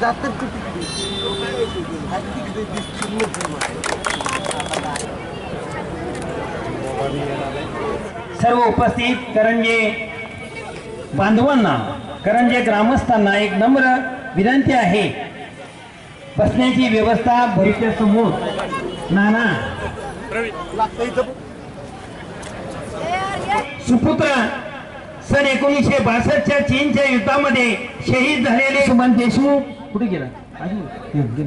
जातात सर्व उपस्थित करंजे बांधवांना करंजे ग्रामस्थांना एक नम्र विनंती आहे. बसण्याची व्यवस्था भविष्य समोर. नाना. सुपुत्र सन एकोणीसशे बासष्टच्या चीनच्या युद्धामध्ये शहीद झालेले सुमन देशमुख. कुठे गेला? अजून?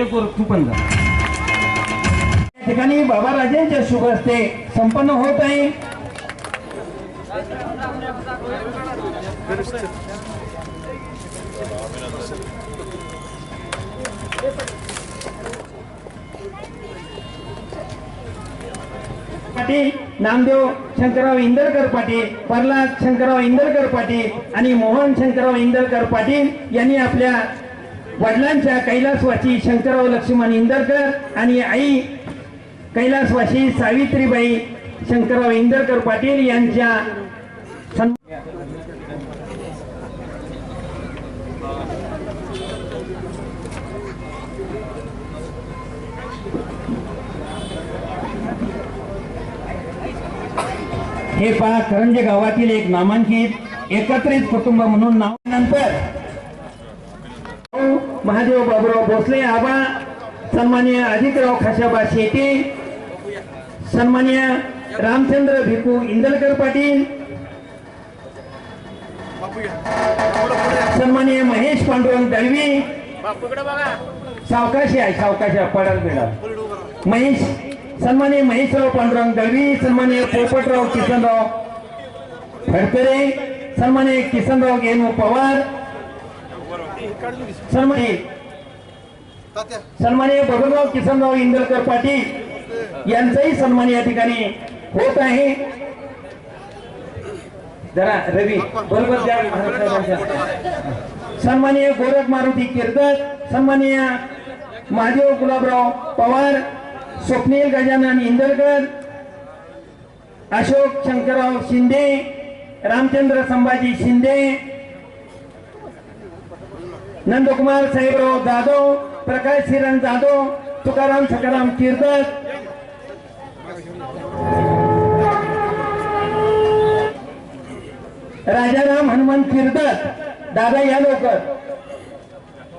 एक वर तू पण जा. या ठिकाणी बाबा राजेंच्या शुभ असते संपन्न होत आहे. पाटील नामदेव शंकरराव इंदरकर पाटील प्रल्हाद शंकरराव इंदरकर पाटील आणि मोहन शंकरराव इंदरकर पाटील यांनी आपल्या वडिलांच्या कैलासवासी शंकरराव लक्ष्मण इंदरकर आणि आई कैलासवासी सावित्रीबाई शंकरराव इंदरकर पाटील यांच्या हे पहा करंजे गावातील एक नामांकित एकत्रित कुटुंब म्हणून नाव नंतर. महादेव बाबुराव भोसले आबा सन्मान्य अधिकराव खाशाबा शेटे सन्मान्य रामचंद्र भिकू इंदलकर पाटील सन्मान्य महेश पांडुरंग दळवी सावकाशी आहे सावकाशी पडाल बिडाल महेश सन्मान्य महेशराव पांडुरंग दळवी सन्मान्य पोपटराव किसनराव फडकरे सन्मान्य किसनराव गेनू पवार सन्मान्य तात्या सन्मान्य बबनराव किसनराव इंदलकर पाटील यांचाही सन्मान या ठिकाणी होत आहे जरा रवी बरोबर द्या महाराष्ट्राच्या. गोरख मारुती किर्दत सन्माननीय महादेव गुलाबराव पवार स्वप्नील गजानन इंदरकर अशोक शंकरराव शिंदे रामचंद्र संभाजी शिंदे नंदकुमार साहेबराव जाधव प्रकाश श्रीराम जाधव तुकाराम सकाराम किर्दत राजाराम हनुमान किर्दत दादा यादवकर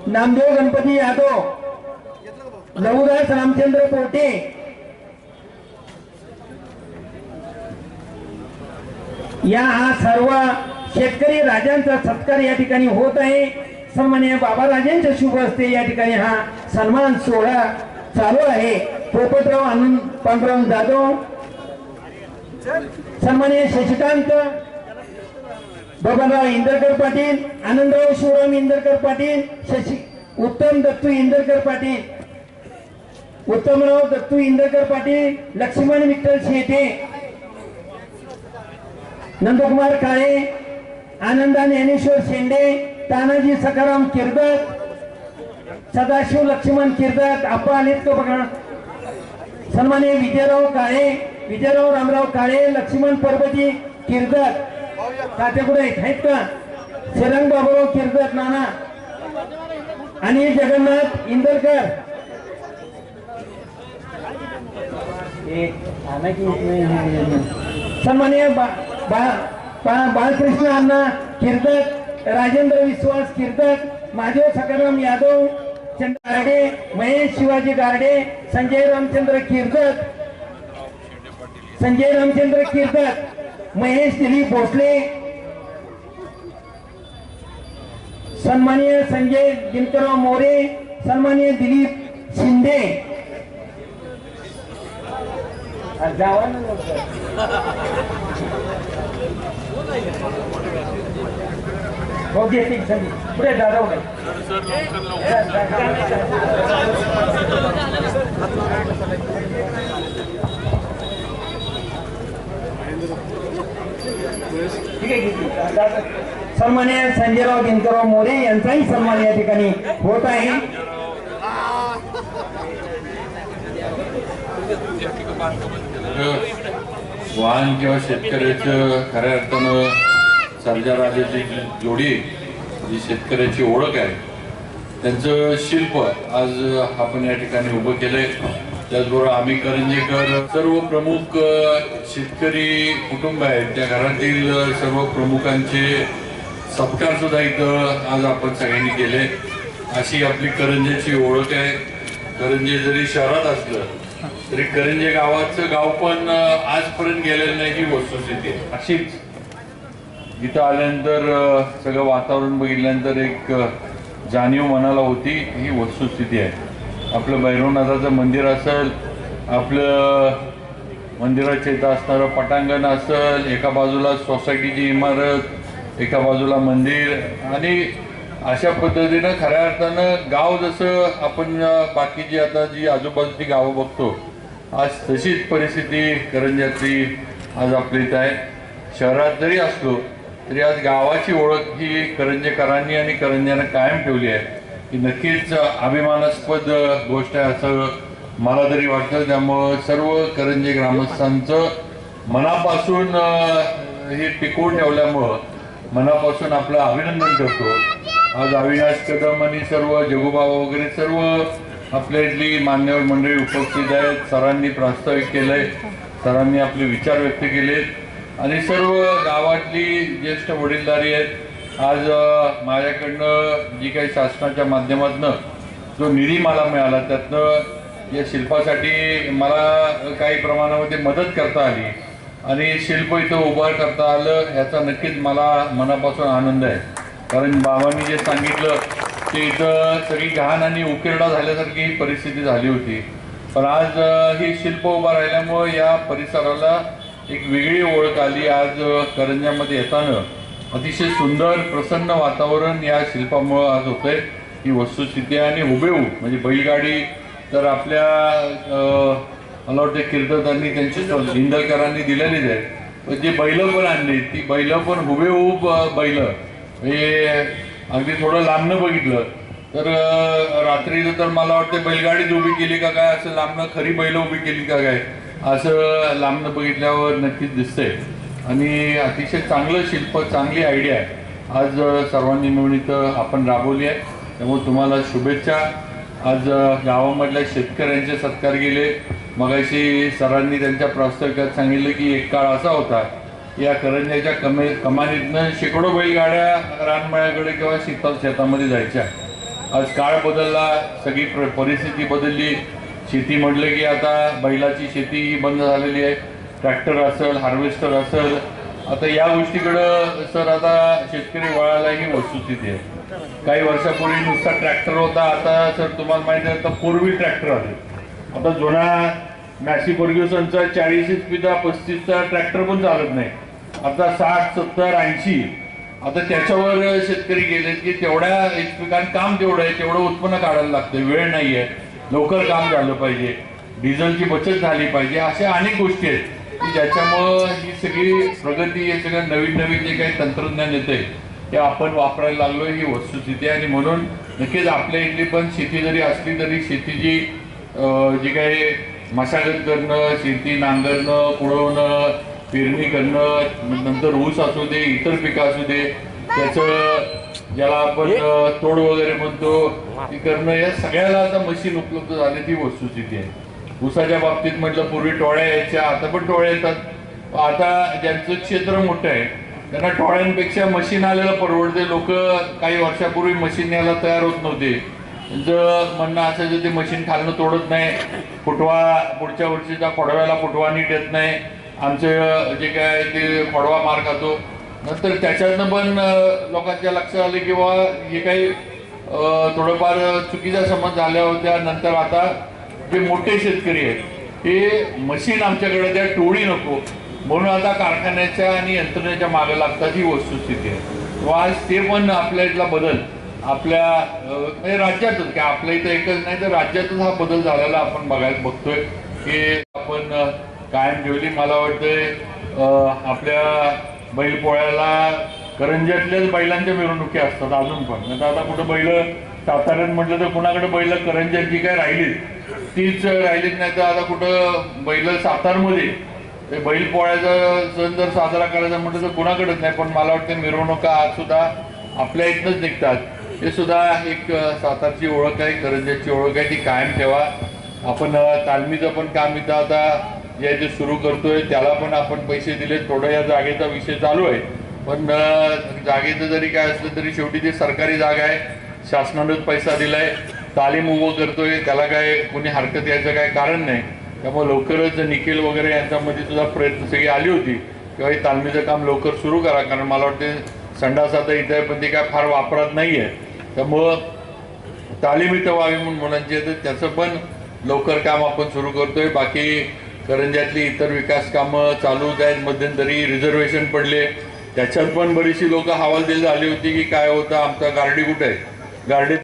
नामदेव गणपती यादव लघुदास रामचंद्र पोटे. या हा सर्व शेतकरी राजांचा सत्कार या ठिकाणी होत आहे. सन्मान्य बाबा राजांच्या शुभ असते या ठिकाणी हा सन्मान सोहळा चालू आहे. पोपटराव आनंद पांडुराव जाधव. सन्मान्य शशिकांत. बबनराव इंदरकर पाटील. आनंदराव शिवराम इंदरकर पाटील. शशी उत्तम दत्तू इंदरकर पाटील. उत्तमराव दत्तू इंदरकर पाटील लक्ष्मण विठ्ठल शेटे नंदकुमार काळे आनंदा ज्ञानेश्वर शेंडे तानाजी सखाराम किर्दत सदाशिव लक्ष्मण किर्दत आप्पा आलेत का बघा? सन्माने विजयराव काळे विजयराव रामराव काळे लक्ष्मण पर्वती किर्दत. तात्या आहेत आहेत का? श्रीरंग बाबूराव किर्दत नाना. आणि जगन्नाथ इंदरकर एक आना की इसमें सन्मान्य बाळकृष्ण अण्णा कीर्तक राजेंद्र विश्वास कीर्तक महादेव सकाराम यादव चंद्र गारडे महेश शिवाजी गारडे संजय रामचंद्र कीर्तक संजय रामचंद्र कीर्तक महेश दिलीप भोसले सन्माननीय संजय दिनकरराव मोरे सन्माननीय दिलीप शिंदे अरे जावा ना लवकर. हो घेते संधी पुढे दादा उभे. ठीक आहे घेते. दादा. सन्मान्य संजयराव दिनकरराव मोरे यांचाही सन्मान या ठिकाणी होत आहे वाहन किंवा शेतकऱ्याचं खऱ्या अर्थानं सर्जा राजाची जी जोडी जी शेतकऱ्याची ओळख आहे त्यांचं शिल्प आज आपण या ठिकाणी उभं केलंय. त्याचबरोबर आम्ही करंजेकर सर्व प्रमुख शेतकरी कुटुंब आहेत. त्या घरातील सर्व प्रमुखांचे सत्कार सुद्धा इथं आज आपण सगळ्यांनी केले. अशी आपली करंजेची ओळख आहे. करंजे जरी शहरात असलं तरी करंजे गावाचं गाव पण आजपर्यंत गेलेलं नाही ही वस्तुस्थिती आहे अशीच. इथं आल्यानंतर सगळं वातावरण बघितल्यानंतर एक जाणीव मनाला होती ही वस्तुस्थिती आहे. आपलं भैरवनाथाचं मंदिर असेल आपलं मंदिराच्या इथं असणारं पटांगण असेल एका बाजूला सोसायटीची इमारत एका बाजूला मंदिर आणि अशा पद्धतीनं खऱ्या अर्थानं गाव जसं आपण बाकी बाकीची आता जी आजूबाजूची गावं बघतो आज तशीच परिस्थिती करंजातली आज आपली इथं आहे. शहरात जरी असलो तरी आज गावाची ओळख ही करंजेकरांनी आणि करंजानं कायम ठेवली आहे. ही नक्कीच अभिमानास्पद गोष्ट आहे असं मला तरी वाटतं. त्यामुळं सर्व करंजे ग्रामस्थांचं मनापासून हे टिकवून ठेवल्यामुळं मनापासून आपलं अभिनंदन करतो. आज अविनाश कदम आणि सर्व जगुबाबा वगैरे सर्व आपल्या इथली मान्यवर मंडळी उपस्थित आहेत. सरांनी प्रास्ताविक केलंय. सरांनी आपले विचार व्यक्त केलेत. आणि सर्व गावातली ज्येष्ठ वडीलधारी आहेत. आज माझ्याकडनं जी काही शासनाच्या माध्यमातनं जो निधी मला मिळाला त्यातनं या शिल्पासाठी मला काही प्रमाणामध्ये मदत करता आली. आणि शिल्प इथं उभं करता आलं याचा नक्कीच मला मनापासून आनंद आहे. कारण बाबांनी जे सांगितलं ते इथं सगळी घाण आणि उकिरडा झाल्यासारखी ही परिस्थिती झाली होती. पण आज ही शिल्प उभा राहिल्यामुळं या परिसराला एक वेगळी ओळख आली आज करंजामध्ये येताना. अतिशय सुंदर प्रसन्न वातावरण या शिल्पामुळं आज होतंय. ही वस्तुस्थिती आणि हुबेहूब म्हणजे बैलगाडी तर आपल्या मला वाटतं कीर्तकांनी त्यांची हिंदलकरांनी दिलेलीच आहे. पण जी बैलं पण आणली ती बैलं पण हुबेहूब बैलं. हे अगदी थोडं लांबनं बघितलं. तर रात्री रात्रीचं तर मला वाटते बैलगाडीच उभी केली का काय असं लांबनं खरी बैल उभी केली का काय असं लांबनं बघितल्यावर नक्कीच दिसतंय. आणि अतिशय चांगलं शिल्प चांगली आयडिया आहे. आज सर्वांनी मिळून इथं आपण राबवली आहे. त्यामुळे तुम्हाला शुभेच्छा. आज गावामधल्या शेतकऱ्यांचे सत्कार गेले मगाशी सरांनी त्यांच्या प्रास्ताविकात सांगितलं की एक काळ असा होता या करंजाच्या कमे कमानीतनं शेकडो बैलगाड्या रानमाळ्याकडे किंवा शेतात शेतामध्ये जायच्या. आज काळ बदलला सगळी प्र परिस्थिती बदलली. शेती म्हटलं की आता बैलाची शेती ही बंद झालेली आहे. ट्रॅक्टर असेल हार्वेस्टर असेल. आता या गोष्टीकडं सर आता शेतकरी वळायला ही वस्तुस्थिती आहे. काही वर्षापूर्वी नुसता ट्रॅक्टर होता. आता सर तुम्हाला माहिती आहे आता पूर्वी ट्रॅक्टर आले. आता जुना मॅसी फर्ग्युसनचा चाळीस एच पीचा पस्तीसचा ट्रॅक्टर पण चालत नाही. आता साठ सत्तर ऐंशी. आता त्याच्यावर शेतकरी गेले की तेवढ्या एच कारण काम तेवढं आहे तेवढं उत्पन्न काढायला लागतं वेळ नाही आहे लवकर काम झालं पाहिजे. डिझेलची बचत झाली पाहिजे. अशा अनेक गोष्टी आहेत. की ज्याच्यामुळं ही सगळी प्रगती हे सगळं नवीन नवीन जे काही तंत्रज्ञान येतंय ते आपण वापरायला लागलो ही वस्तुस्थिती आहे. आणि म्हणून नक्कीच आपल्या इथली पण शेती जरी असली तरी शेतीची जी काही मशागत करणं शेती नांगरणं कुळवणं पेरणी करणं नंतर ऊस असू दे इतर पिकं असू दे त्याचं ज्याला आपण तोड वगैरे म्हणतो ते करणं या सगळ्याला आता मशीन उपलब्ध झाली ती वस्तुस्थिती आहे ऊसाच्या बाबतीत म्हटलं पूर्वी टोळ्या यायच्या आता पण टोळ्या येतात. आता ज्यांचं क्षेत्र मोठं आहे त्यांना टोळ्यांपेक्षा मशीन आलेलं परवडते. लोक काही वर्षापूर्वी मशीन यायला तयार होत नव्हते. त्यांचं म्हणणं असायचं ते मशीन खालनं तोडत नाही फुटवा पुढच्या वर्षीचा खोडव्याला फुटवा नीट येत नाही. आमचं जे काय ते खोडवा मार खातो नंतर त्याच्यातनं पण लोकांच्या लक्षात आले किंवा जे काही थोडंफार चुकीचा समज झाल्या होत्या. नंतर आता जे मोठे शेतकरी आहेत हे मशीन आमच्याकडे त्या टोळी नको. म्हणून आता कारखान्याच्या आणि यंत्रणेच्या मागे लागतात ही वस्तुस्थिती आहे. व आज ते पण आपल्या इथला बदल आपल्या म्हणजे राज्यातच की आपल्या इथं एकच नाही तर राज्यातच हा बदल झालेला आपण बघायला बघतोय की आपण कायम ठेवली. मला वाटतंय आपल्या बैलपोळ्याला करंजातल्याच बैलांच्या मिरवणुकी असतात अजून पण. नाही तर आता कुठं बैल साताऱ्यात म्हटलं तर कुणाकडे बैल करंजात जी काय राहिलीत तीच राहिलीत नाही तर आता कुठं बैल सातारमध्ये ते बैलपोळ्याचा सण जर साजरा करायचा म्हटलं तर कुणाकडेच नाही. पण मला वाटतं मिरवणुका आज सुद्धा आपल्या इथनंच निघतात. हे सुद्धा एक सातारची ओळख आहे करंजाची ओळख आहे ती कायम ठेवा. आपण तालमीचं पण काम इथं आता जे जे सुरू करतोय त्याला पण आपण पैसे दिले. थोडं या जागेचा विषय चालू आहे. पण जागेचं जरी काय असलं तरी शेवटी ते सरकारी जागा आहे. शासनानंच पैसा दिलाय. तालीम उभं करतोय. त्याला काय कोणी हरकत यायचं काय कारण नाही. त्यामुळे लवकरच निखिल वगैरे यांच्यामध्ये सुद्धा प्रयत्न सगळी आली होती. किंवा हे तालमीचं काम लवकर सुरू करा. कारण मला वाटते संडास आता इथं आहे पण ते काय फार वापरात नाही आहे त्यामुळं तालीम इथं व्हावी म्हणून मुलांची तर त्याचं पण लवकर काम आपण सुरू करतोय. बाकी करंजातली इतर विकास कामं चालूच आहेत मध्यंतरी रिझर्वेशन पडले. त्याच्यात पण बरीचशी लोक हवालदिल झाली होती की काय होतं आमचा गार्डी कुठे आहे? गार्डी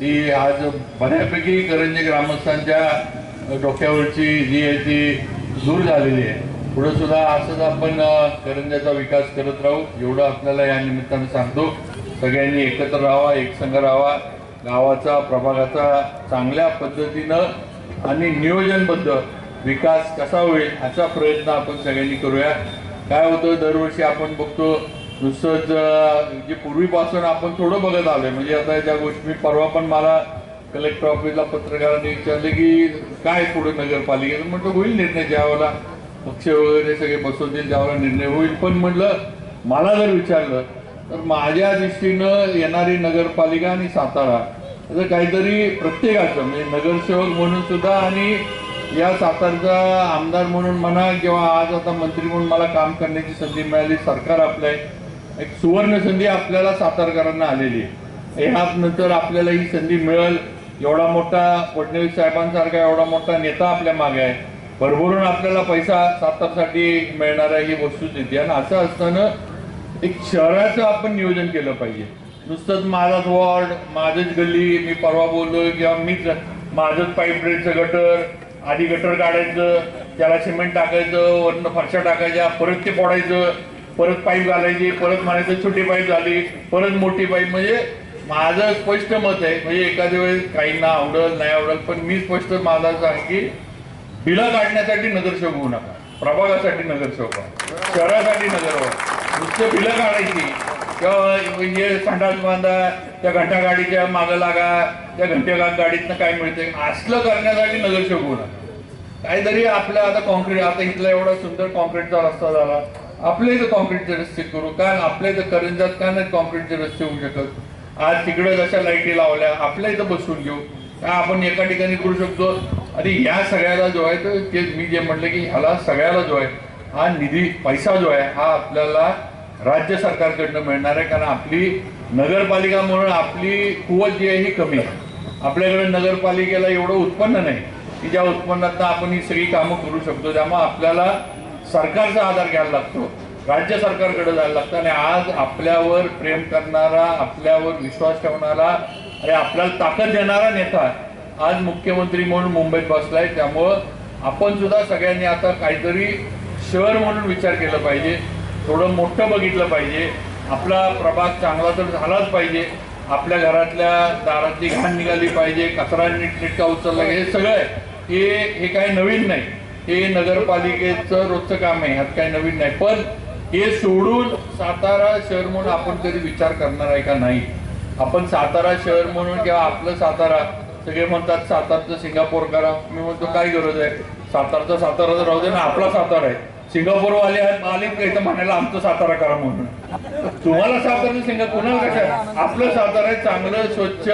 ती आज बऱ्यापैकी करंजे ग्रामस्थांच्या डोक्यावरची जी आहे ती दूर झालेली आहे. पुढे सुद्धा असंच आपण करंजाचा विकास करत राहू. एवढं आपल्याला या निमित्तानं सांगतो. सगळ्यांनी एकत्र राहावा एकसंघ राहावा. गावाचा प्रभागाचा चांगल्या पद्धतीनं आणि नियोजनबद्ध विकास कसा होईल ह्याचा प्रयत्न आपण सगळ्यांनी करूया काय होतं दरवर्षी आपण बघतो नुसतंच जे पूर्वीपासून आपण थोडं बघत आलोय म्हणजे आता ज्या गोष्टी मी परवा पण मला कलेक्टर ऑफिसला पत्रकारांनी विचारले की काय पुढे नगरपालिकेचं? म्हटलं होईल निर्णय ज्यावेळेला पक्ष वगैरे सगळे बसवतील त्यावेळेला निर्णय होईल. पण म्हटलं मला जर विचारलं तर माझ्या दृष्टीनं येणारी नगरपालिका आणि सातारा असं काहीतरी प्रत्येकाचं म्हणजे नगरसेवक म्हणून सुद्धा आणि या सातारचा आमदार म्हणून म्हणा किंवा आज आता मंत्री म्हणून मला काम करण्याची संधी मिळाली सरकार आपलं आहे. एक सुवर्ण संधी आपल्याला सातारकरांना आलेली आहे. ह्यात नंतर आपल्याला ही संधी मिळेल. एवढा मोठा फडणवीस साहेबांसारखा एवढा मोठा नेता आपल्या मागे आहे. भरभरून आपल्याला पैसा सातारसाठी मिळणार आहे ही वस्तूच आहे आणि असं असताना एक शहराचं आपण नियोजन केलं पाहिजे. नुसतंच माझाच वॉर्ड माझंच गल्ली मी परवा बोललोय किंवा मीच माझंच पाईप ड्रेनचं गटर आधी गटर काढायचं त्याला सिमेंट टाकायचं वरनं फरशा टाकायच्या परत ते फोडायचं परत पाईप घालायची परत म्हणायचं छोटी पाईप झाली परत मोठी पाईप. म्हणजे माझं स्पष्ट मत आहे म्हणजे एखाद्या वेळेस काहींना आवडल नाही आवडल पण मी स्पष्ट माझा सांग की बिलं काढण्यासाठी नगरसेवक होऊ नका प्रभागासाठी नगरसेवक शहरासाठी नगर नुसतं बिलं काढायची किंवा म्हणजे संडास बांधा त्या घंटा गाडीच्या मागं लागा त्या घंटे गाडीतनं काय मिळते? असलं करण्यासाठी नगरसेवक होणार. काहीतरी आपलं आता कॉन्क्रीट आता इथला एवढा सुंदर कॉन्क्रीटचा रस्ता झाला. आपल्या इथं कॉन्क्रीटचे रस्ते करू. कारण आपल्या इथं करंजात का नाही कॉन्क्रीटचे रस्ते होऊ शकत? आज तिकडे जशा लाईटी लावल्या आपल्या इथं बसून घेऊ. आपण एका ठिकाणी करू शकतो? आणि ह्या सगळ्याला जो आहे तर ते मी जे म्हटलं की ह्याला सगळ्याला जो आहे हा निधी पैसा जो आहे हा आपल्याला राज्य सरकारकडनं मिळणार आहे कारण आपली नगरपालिका म्हणून आपली कुवत जी आहे ही कमी आहे. आपल्याकडे नगरपालिकेला एवढं उत्पन्न नाही की ज्या उत्पन्नात आपण ही सगळी कामं करू शकतो त्यामुळे आपल्याला सरकारचा आधार घ्यायला लागतो राज्य सरकारकडे जायला लागतं आणि आज आपल्यावर प्रेम करणारा आपल्यावर विश्वास ठेवणारा आणि आपल्याला ताकद देणारा नेता आज मुख्यमंत्री म्हणून मुंबईत बसलाय त्यामुळं आपण सुद्धा सगळ्यांनी आता काहीतरी शहर म्हणून विचार केला पाहिजे थोडं मोठं बघितलं पाहिजे. आपला प्रभाग चांगला तर झालाच पाहिजे. आपल्या घरातल्या दारातली घाण निघाली पाहिजे कचरा नीटनेटका उचलला हे सगळं आहे. हे हे काही नवीन नाही. हे नगरपालिकेचं रोजचं काम आहे. ह्यात काही नवीन नाही. पण हे सोडून सातारा शहर म्हणून आपण कधी विचार करणार आहे का नाही? आपण सातारा शहर म्हणून किंवा आपलं सातारा सगळे म्हणतात सातारचं सिंगापूर करा. मी म्हणतो काय गरज आहे? सातारचा सातारा तर राहू दे ना आपला सातारा आहे. सिंगापूरवाले वाले आले का इथं म्हणायला आमचं सातारा करा म्हणून. तुम्हाला सातारा सिंगा कुणाला कसं आपलं सातारा आहे चांगलं स्वच्छ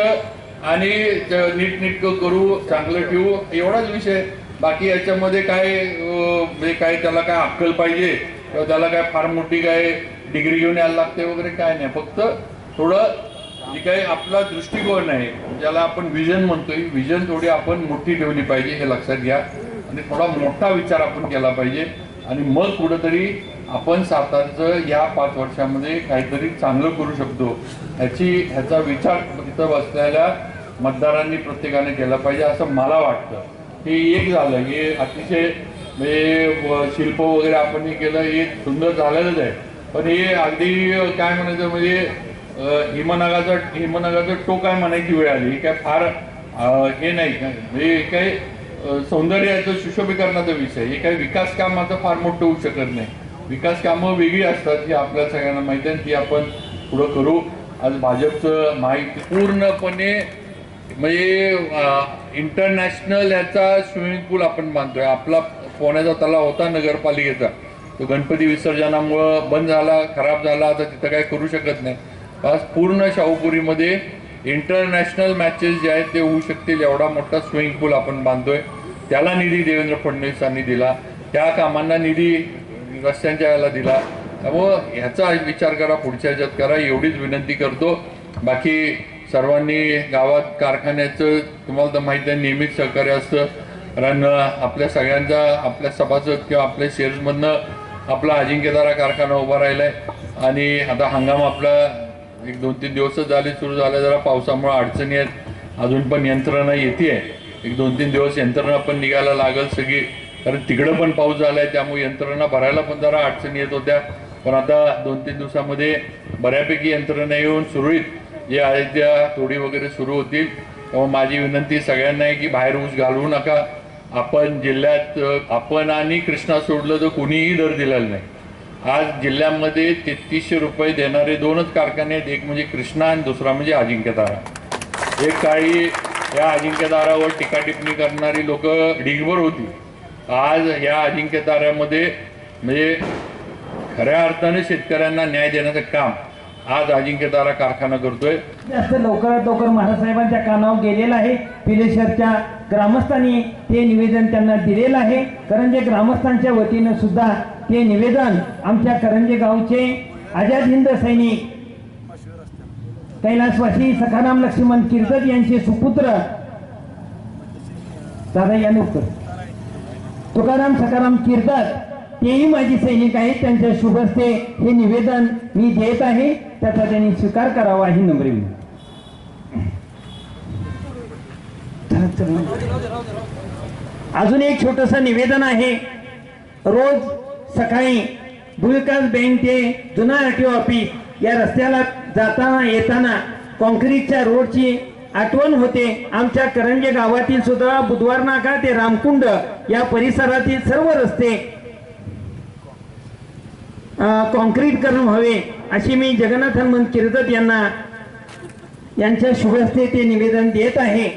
आणि ज- नीटनेटकं करू चांगलं ठेवू एवढाच विषय बाकी याच्यामध्ये काय म्हणजे काय त्याला काय अक्कल पाहिजे किंवा त्याला काय फार मोठी काय डिग्री घेऊन यायला लागते वगैरे काय नाही. फक्त थोडं जी काही आपला दृष्टिकोन आहे ज्याला आपण विजन म्हणतोय विजन थोडी आपण मोठी ठेवली पाहिजे हे लक्षात घ्या. आणि थोडा मोठा विचार आपण केला पाहिजे. आणि मग कुठंतरी आपण सातारचं या पाच वर्षामध्ये काहीतरी चांगलं करू शकतो. ह्याची ह्याचा विचार तिथं बसलेल्या मतदारांनी प्रत्येकाने केला पाहिजे असं मला वाटतं. हे एक झालं. हे अतिशय म्हणजे शिल्प वगैरे आपण हे केलं. हे सुंदर झालेलंच आहे. पण हे अगदी काय म्हणायचं म्हणजे हिमनगाचं हिमनगाचं टोक काय म्हणायची वेळ आली. हे काय फार हे नाही. म्हणजे हे काय सौंदर्याचं सुशोभीकरणाचा विषय. हे काही विकास कामाचं फार मोठं होऊ शकत नाही. विकास कामं वेगळी असतात ही आपल्या सगळ्यांना माहिती आहे. ती आपण पुढं करू. आज भाजपचं माहिती पूर्णपणे म्हणजे इंटरनॅशनल ह्याचा स्विमिंग पूल आपण बांधतोय. आपला पोहण्याचा तलाव होता नगरपालिकेचा. तो गणपती विसर्जनामुळं बंद झाला खराब झाला आता तिथं काय करू शकत नाही. आज पूर्ण शाहूपुरीमध्ये इंटरनॅशनल मॅचेस जे आहेत ते होऊ शकतील. एवढा मोठा स्विमिंग पूल आपण बांधतोय. त्याला निधी देवेंद्र फडणवीसांनी दिला. त्या कामांना निधी रस्त्यांच्या याला दिला. त्यामुळं ह्याचा विचार करा पुढच्या ह्याच्यात करा. एवढीच विनंती करतो. बाकी सर्वांनी गावात कारखान्याचं तुम्हाला तर माहिती आहे नेहमीच सहकार्य असतं. कारण आपल्या सगळ्यांचा आपल्या सभासद किंवा आपल्या शेअर्समधनं आपला अजिंक्यदारा कारखाना उभा राहिला आहे आणि आता हंगाम आपला एक दोन तीन दिवस झाले सुरू झाले जरा पावसामुळे अडचणी आहेत. अजून पण यंत्रणा येते एक दोन तीन दिवस यंत्रणा पण निघायला लागल सगळी. कारण तिकडं पण पाऊस झाला आहे त्यामुळे यंत्रणा भरायला पण जरा अडचणी येत होत्या. पण आता दोन तीन दिवसामध्ये बऱ्यापैकी यंत्रणा येऊन सुरळीत जे आहे त्या तोडी वगैरे सुरू होतील. त्यामुळे माझी विनंती सगळ्यांना आहे की बाहेर ऊस घालवू नका. आपण जिल्ह्यात आपण आणि कृष्णा सोडलं तर कुणीही दर दिलेला नाही. आज जिल्ह्यामध्ये तेहतीसशे रुपये देणारे दोनच कारखाने आहेत. एक म्हणजे कृष्णा आणि दुसरा म्हणजे अजिंक्यतारा. एक काळी या अजिंक्यतारावर टीकाटिप्पणी करणारी लोक ढिगभर होती. आज या अजिंक्यताऱ्यामध्ये म्हणजे खऱ्या अर्थाने शेतकऱ्यांना न्याय देण्याचं काम आज अजिंक्यतारा कारखाना करतोय. जास्त लवकरात लवकर महाराजसाहेबांच्या कानावर गेलेलं आहे. पिलेश्वरच्या ग्रामस्थांनी ते निवेदन त्यांना दिलेलं आहे. कारण जे ग्रामस्थांच्या वतीनं सुद्धा ते निवेदन आमच्या करंजे गावचे आझाद हिंद सैनिक कैलासवासी सखाराम लक्ष्मण किर्तक यांचे सुपुत्र दादा या उत्तर तुकाराम सखाराम किर्तक तेही माझी सैनिक आहेत त्यांच्या शुभस्ते हे निवेदन मी देत आहे त्याचा त्यांनी स्वीकार करावा ही नम्र अजून एक छोटस निवेदन आहे रोज सकाळी भूविकास बँक ते जुना ओ ऑफिस या रस्त्याला जाताना येताना कॉन्क्रीटच्या रोडची आठवण होते. आमच्या करंजे गावातील सुद्धा बुधवार नाका ते रामकुंड या परिसरातील सर्व रस्ते कॉन्क्रीटकरण हवे अशी मी जगन्नाथ हनुमंत किर्दत यांना यांच्या शुभस्ते ते निवेदन देत आहे.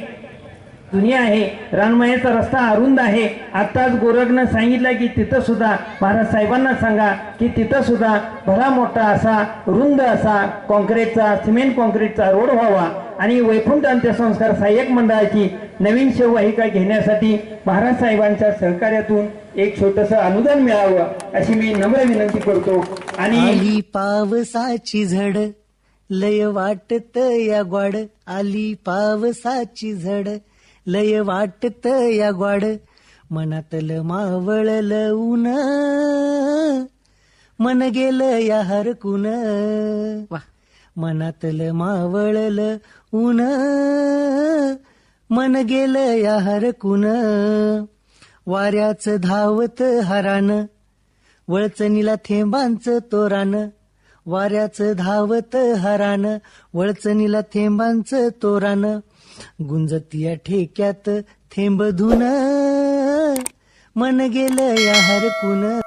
दुनिया आहे रानमायाचा रस्ता अरुंद आहे. आत्ताच गोरखनं सांगितलं की तिथं सुद्धा महाराज साहेबांना सांगा की तिथं सुद्धा भला मोठा असा रुंद असा कॉन्क्रीटचा सिमेंट कॉन्क्रीटचा रोड व्हावा. आणि वैकुंठ अंत्यसंस्कार सहाय्यक मंडळाची नवीन शेववाहिका घेण्यासाठी महाराज साहेबांच्या सहकार्यातून एक छोटस अनुदान मिळावं अशी मी नम्र विनंती करतो. आणि पावसाची झड लय वाटत या ग्वाड आली पावसाची झड लय वाटत या ग्वाड मनातलं मावळलं ऊन मन गेलं या हरकून. मनातलं मावळलं ऊन मन गेलं या हरकून. वाऱ्याचं धावत हरान. वळचणीला थेंबांचं तोरान. वाऱ्याचं धावत हरान. वळचणीला थेंबांचं तोरान. गुंजतिया ठेक्यात थेंब धुन. मन गेलं या हरकून.